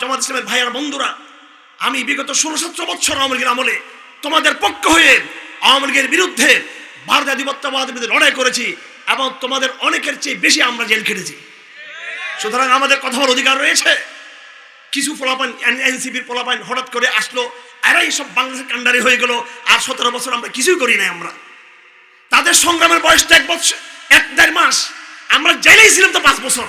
জামাত ইসলামের ভাইয়ার বন্ধুরা, আমি বিগত ষোলো সতেরো বছর আওয়ামী আমলে তোমাদের পক্ষ হয়ে আওয়ামী লীগের বিরুদ্ধে ভারত আধিপত্যবাদের বিরুদ্ধে লড়াই করেছি এবং তোমাদের অনেকের চেয়ে বেশি আমরা জেল খেটেছি। সুতরাং আমাদের কথা বলার অধিকার রয়েছে। কিছু পোলাপান এনসিপির পোলাপান হঠাৎ করে আসলো, এরাই সব বাংলাদেশের কান্ডারি হয়ে গেল, আর সতেরো বছর আমরা কিছুই করি নাই আমরা। তাদের সংগ্রামের বয়সটা এক বছর এক দেড় মাস। আমরা জেলেই ছিলাম তো পাঁচ বছর।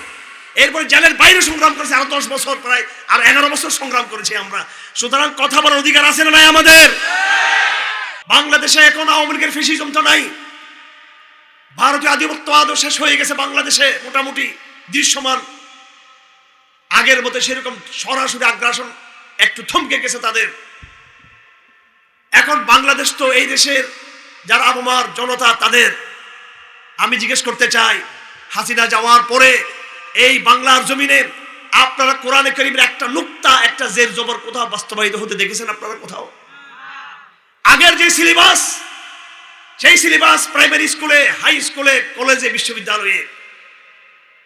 এরপরে জেলের বাইরে সংগ্রাম করেছে, আরও দশ বছর প্রায়, আর এগারো বছর সংগ্রাম করেছি আমরা। সুতরাং কথা বলার অধিকার আছে না নাই আমাদের? বাংলাদেশে এখন আওয়ামী লীগের ফেসিজম তো নাই। ভারতীয় আধিপত্যবাদ শেষ হয়ে গেছে বাংলাদেশে, মোটামুটি দৃশ্যমান। আগের মতো সেরকম সরাসরি আগ্রাসন একটু থমকে গেছে তাদের। এখন বাংলাদেশ তো এই দেশের যারা আবমার জনতা, তাদের। আমি জিজ্ঞেস করতে চাই, হাসিনা যাওয়ার পরে এই বাংলার জমিনে আপনারা কোরআনে করিমের একটা নুক্তা, একটা জের জবর কোথাও বাস্তবায়িত হতে দেখেছেন আপনারা কোথাও? আগের যে সিলেবাস, সেই সিলেবাস প্রাইমারি স্কুলে, হাই স্কুলে, কলেজে, বিশ্ববিদ্যালয়ে,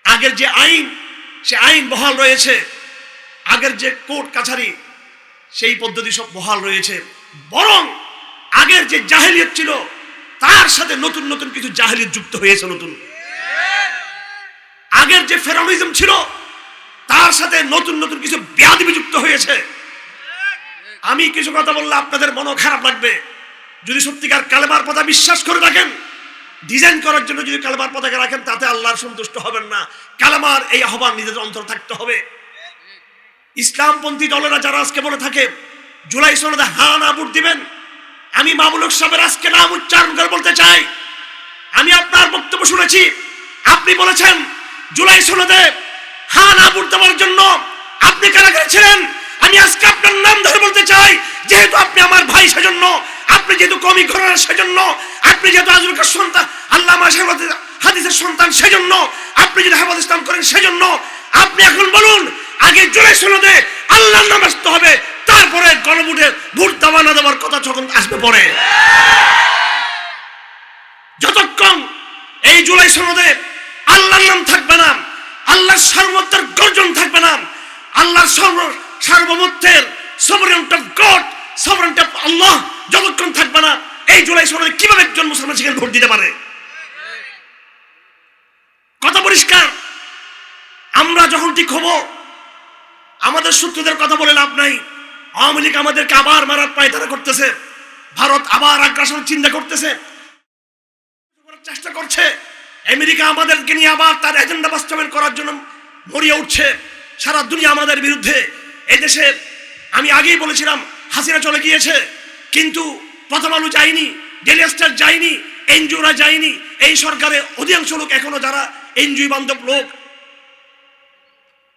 আগের যে আইন, সে আইন বহাল রয়েছে। আগের যে কোর্ট, কাছারি, সেই পদ্ধতি সব বহাল রয়েছে। বরং আগের যে জাহেলিয়ত ছিল, তার সাথে নতুন নতুন কিছু জাহেলিয়ত যুক্ত হয়েছে নতুন। আগের যে ফেরানিজম ছিল, তার সাথে নতুন নতুন কিছু ব্যাধি যুক্ত হয়েছে। আমি কিছু কথা বললে আপনাদের মনও খারাপ লাগবে। যদি সত্যিকার কালেমার কথা বিশ্বাস করে রাখেন ডিজাইন করার জন্য যদি কালেমার পতাকা রাখেন, তাতে আল্লাহর সন্তুষ্ট হবেন না। কালেমার এই আহ্বান নিজেদের অন্তর থাকতে হবে। ইসলামপন্থী দলেরা যারা আজকে বলে থাকে, জুলাই সনদে হা না ভোট দিবেন, আমি মামুলক সাহেবের আজকে নাম উচ্চারণ করে বলতে চাই। আমি আপনার বক্তব্য শুনেছি, আপনি বলেছেন জুলাই সনদে হা না ভোট দেওয়ার জন্য আপনি কারাগারে ছিলেন? আমি আজকে আপনার নাম ধরে বলতে চাই, যেহেতু আপনি আমার ভাই সেজন্য, আপনি যেহেতু কমি ঘরানার সেজন্য, আপনি যেহেতু আজুলকার সন্তান আল্লাহ হাদিসের সন্তান সেজন্য, আপনি যদি হেফাজ ইসলাম করেন সেজন্য, আপনি এখন বলুন, আগে জুলাই সনদে আল্লাহর নাম আসতে হবে, তারপরে গণভোটে ভোট দেওয়া না দেওয়ার কথা যখন আসবে পরে। যতক্ষণ এই জুলাই সনদে আল্লাহর নাম থাকবে না আল্লাহর সার্বত্বের গর্জন থাকবে না। আল্লাহর সর্ব সার্বভৌমত্বের সবরেন্ট গড সবরেন্ট আল্লাহ যতক্ষণ থাকবে না, এই জুলাই সনদে কীভাবে একজন মুসলমান সেখানে ভোট দিতে পারে? কথা পরিষ্কার? আমরা যখন ঠিক হব, আমাদের শত্রুদের কথা বলে লাভ নাই। আওয়ামী লীগ আমাদেরকে আবার মারার পায়তারা করতেছে। ভারত আবার আগ্রাসন চিন্তা করতেছে। চেষ্টা করছে। আমেরিকা আমাদেরকে নিয়ে আবার তার এজেন্ডা বাস্তবায়ন করার জন্য মরিয়ে উঠছে। সারা দুনিয়া আমাদের বিরুদ্ধে। এদেশে আমি আগেই বলেছিলাম, হাসিনা চলে গিয়েছে। কিন্তু প্রথম আলো যায়নি ডেলি স্টার যায়নি, এনজিওরা যায়নি। এই সরকারে অধিকাংশ লোক এখনও যারা এনজিও বান্ধব লোক।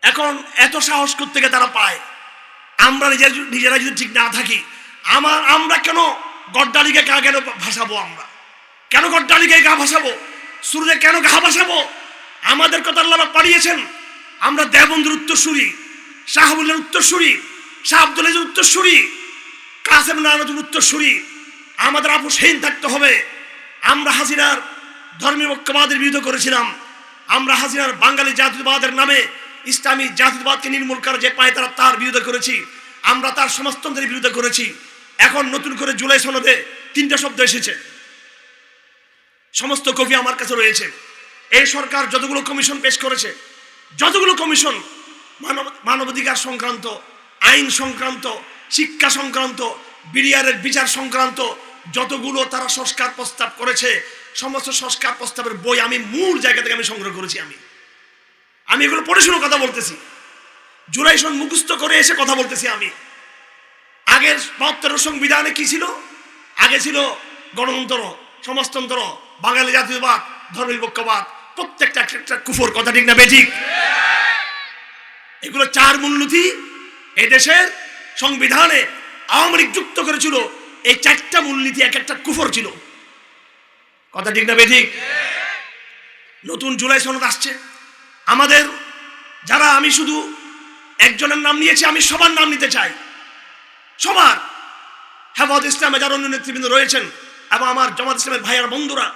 এখন এত সাহস করতে থেকে তারা পায়? আমরা নিজের নিজেরা যদি ঠিক না থাকি, আমার আমরা কেন গড্ডালিকে গা কেন ভাসাবো আমরা? কেন গড্ডালিকে গা ভাসাবো? সুরজে কেন গা ভাসাবো? আমাদের কথা আল্লাহ পাক পাঠিয়েছেন। আমরা দেবন্ধুর উত্তরসূরি শাহাবুল্লের উত্তরসূরি, শাহ আব্দুল আজিজের উত্তরসূরি, কাসেম নানতুর উত্তরসূরি। আমাদের আপু সেইন থাকতে হবে। আমরা হাসিনার ধর্মীয় ঐক্যবাদের বিরুদ্ধে করেছিলাম। আমরা হাসিনার বাঙালি জাতীয়বাদের নামে ইসলামী জাতীয়বাদকে নির্মূল করার যে পায় তারা তার বিরুদ্ধে করেছি, আমরা তার সমাজতন্ত্রের বিরুদ্ধে করেছি। এখন নতুন করে জুলাই সনদে তিনটা শব্দ এসেছে। সমস্ত কপি আমার কাছে রয়েছে। এই সরকার যতগুলো কমিশন পেশ করেছে, যতগুলো কমিশন মানব, মানবাধিকার সংক্রান্ত, আইন সংক্রান্ত, শিক্ষা সংক্রান্ত, বিডিআরের বিচার সংক্রান্ত যতগুলো তারা সংস্কার প্রস্তাব করেছে, সমস্ত সংস্কার প্রস্তাবের বই আমি মূল জায়গা থেকে আমি সংগ্রহ করেছি আমি। আমি এগুলো পড়ে শুনে কথা বলতেছি। জুলাই সন মুখস্থ করে এসে কথা বলতেছি আমি। আগের বাহাত্তর সংবিধানে কি ছিল? আগে ছিল গণতন্ত্র, সমাজতন্ত্র বাঙালি জাতীয়বাদ ধর্মনিরপেক্ষবাদ প্রত্যেকটা একটা কুফর কথা ঠিক না বেঠিক? এগুলো চার মূলনীতি। এই দেশের সংবিধানে আওয়ামী লীগ যুক্ত করেছিল, এই চারটা মূলনীতি এক একটা কুফর ছিল। কথা ঠিক না বেঠিক? নতুন জুলাই সনদ আসছে। আমাদের যারা আমি শুধু একজনের নাম নিয়েছি, আমি সবার নাম নিতে চাই। সবার। হেফাজ ইসলামে যারা অন্য নেতৃবৃন্দ রয়েছেন এবং আমার জামাত ইসলামের ভাইয়ার বন্ধুরা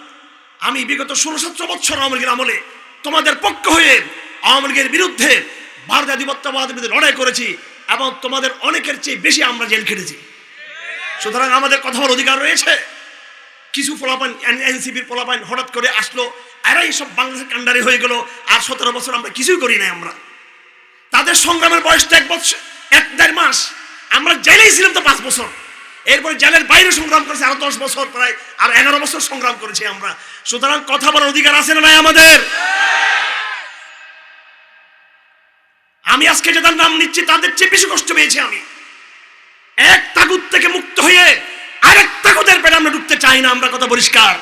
আমি বিগত ষোলো সতেরো বছর আওয়ামী আমলে তোমাদের পক্ষ হয়ে আওয়ামী লীগের বিরুদ্ধে ভারত আধিপত্যবাদের বিরুদ্ধে লড়াই করেছি এবং তোমাদের অনেকের চেয়ে বেশি আমরা জেল খেটেছি। সুতরাং আমাদের কথা বলার অধিকার রয়েছে। কিছু পোলাপান এনসিপির পোলাপান হঠাৎ করে আসলো। এরাই সব বাংলাদেশের কান্ডারি হয়ে গেল। আর সতেরো বছর আমরা কিছুই করি নাই আমরা। তাদের সংগ্রামের বয়সটা এক বছর এক দেড় মাস। আমরা জেলেই ছিলাম তো পাঁচ বছর। এরপরে জেলের বাইরে সংগ্রাম করেছে, আরও দশ বছর প্রায়, আর এগারো বছর সংগ্রাম করেছি আমরা। সুতরাং কথা বলার অধিকার আছে না নাই আমাদের? আমি আজকে যাদের নাম নিচ্ছি, তাদের চেয়ে বেশি কষ্ট পেয়েছি আমি। এক তাগুদ থেকে মুক্ত হয়ে আরেক তাগুদের পেটে আমরা ঢুকতে চাই না, আমরা কথা পরিষ্কার।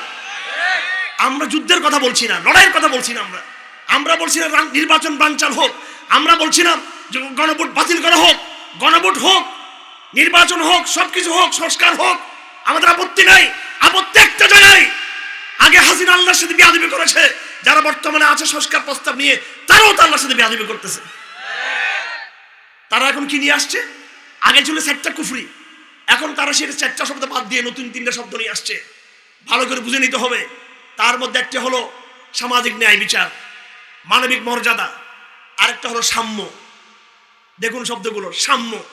আমরা যুদ্ধের কথা বলছি না, লড়াইয়ের কথা বলছি না আমরা। আমরা বলছি না নির্বাচন বানচাল হোক। আমরা বলছি না গণভোট বাতিল করা হোক, গণভোট হোক নির্বাচন হোক, সবকিছু হোক, সংস্কার হোক, আমাদের আপত্তি নাই। আপত্তি একটা জায়গায়। আগে হাসিনা আল্লাহর সাথে বিয়াদবি করেছে। যারা বর্তমানে আছে সংস্কার প্রস্তাব নিয়ে, তারাও তো আল্লাহর সাথে বিয়াদবি করতেছে। তারা এখন কি নিয়ে আসছে? আগে ছিল চারটা কুফরি। এখন তারা সেটা চারটা শব্দ বাদ দিয়ে নতুন তিনটা শব্দ নিয়ে আসছে। ভালো করে বুঝে নিতে হবে। তার মধ্যে একটা হলো সামাজিক ন্যায় বিচার, মানবিক মর্যাদা। আরেকটা হলো সাম্য। দেখুন শব্দগুলো, সাম্য।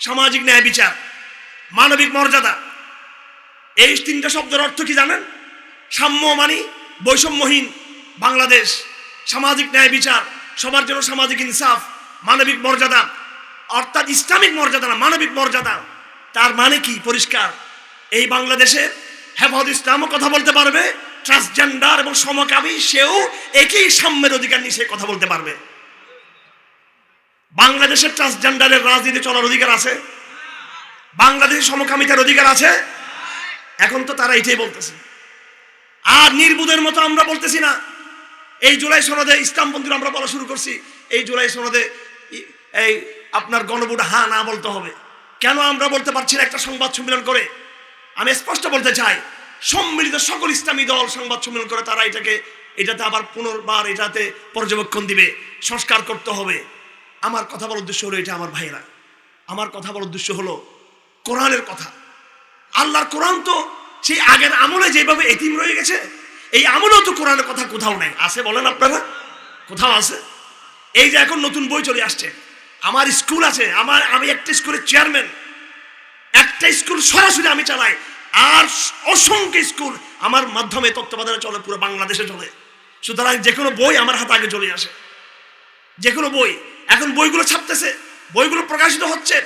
সামাজিক ন্যায় বিচার, মানবিক মর্যাদা। এই তিনটা শব্দের অর্থ কি জানেন? সাম্য মানে বৈষম্যহীন বাংলাদেশ। সামাজিক ন্যায় বিচার, সবার জন্য সামাজিক ইনসাফ, মানবিক মর্যাদা। অর্থাৎ ইসলামিক মর্যাদা না, মানবিক মর্যাদা। তার মানে কি? পরিষ্কার। এই বাংলাদেশে হেফাজ ইসলামও কথা বলতে পারবে ট্রান্সজেন্ডার এবং সমকামী, সেও একই সাম্যের অধিকার নিয়ে সে কথা বলতে পারবে। বাংলাদেশের ট্রান্সজেন্ডারের রাজনীতি চলার অধিকার আছে? বাংলাদেশের সমকামিতার অধিকার আছে? এখন তো তারা এটাই বলতেছে। আর নির্বুদের মতো আমরা বলতেছি না। এই জুলাই সনদে ইসলামপন্থীরা আমরা বলা শুরু করছি। এই জুলাই সনদে এই আপনার গণভোট হা না বলতে হবে। কেন আমরা বলতে পারছি না একটা সংবাদ সম্মেলন করে? আমি স্পষ্ট বলতে চাই, সম্মিলিত সকল ইসলামী দল সংবাদ সম্মেলন করে তারা এটাকে, এটাতে আবার পুনর্বার এটাতে পর্যবেক্ষণ দিবে, সংস্কার করতে হবে। আমার কথা বলার উদ্দেশ্য হলো এটা আমার ভাইয়েরা। আমার কথা বলার উদ্দেশ্য হলো কোরআনের কথা। আল্লাহর কোরআন তো সেই আগের আমলে যেভাবে এতিম রয়ে গেছে, এই আমলেও তো কোরআনের কথা কোথাও নাই। আছে বলেন আপনারা? কোথাও আছে? এই যে এখন নতুন বই চলে আসছে। আমার স্কুল আছে, আমার আমি একটা স্কুলের চেয়ারম্যান। একটা স্কুল সরাসরি আমি চালাই। আর অসংখ্য স্কুল আমার মাধ্যমে তত্ত্বাবধানে চলে, পুরো বাংলাদেশে চলে। সুতরাং যে কোনো বই আমার হাতে আগে চলে আসে। যে কোনো বই এখন বইগুলো ছাপতেছে, বইগুলো প্রকাশিত হচ্ছে,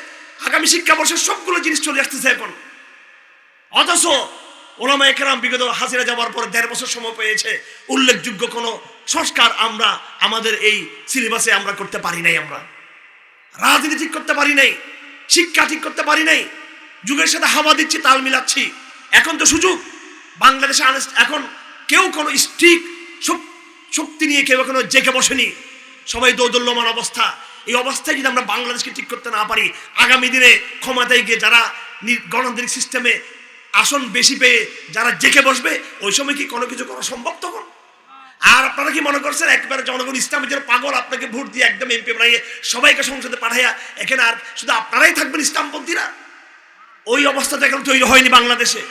আগামী শিক্ষাবর্ষের সবগুলো জিনিস চলে আসতেছে এখন। অথচ ওলামা একরাম বিগত হাসিনা যাওয়ার পর দেড় বছর সময় পেয়েছে, উল্লেখযোগ্য কোনো সংস্কার আমরা আমাদের এই সিলেবাসে আমরা করতে পারি নাই আমরা। রাজনীতি ঠিক করতে পারি নাই, শিক্ষা ঠিক করতে পারি নাই, যুগের সাথে হাওয়া দিচ্ছি, তাল মিলাচ্ছি। এখন তো সুযোগ, বাংলাদেশে এখন কেউ কোনো স্ট্রিক শক্তি নিয়ে কেউ এখনও জেগে বসেনি। সবাই দৌদল্যমান অবস্থা। এই অবস্থায় যদি আমরা বাংলাদেশকে ঠিক করতে না পারি, আগামী দিনে ক্ষমতায় গিয়ে যারা গণতান্ত্রিক সিস্টেমে আসন বেশি পেয়ে যারা জেকে বসবে, ওই সময় কি কোনো কিছু করা সম্ভব তখন? আর আপনারা কি মনে করছেন, একবারে জনগণ ইসলামের জন্য পাগল, আপনাকে ভোট দিয়ে একদম এমপি বানিয়ে সবাইকে সংসদে পাঠাইয়া এখানে আর শুধু আপনারাই থাকবেন ইসলামপন্থীরা? ওই অবস্থা তো এখন তৈরি হয়নি বাংলাদেশে।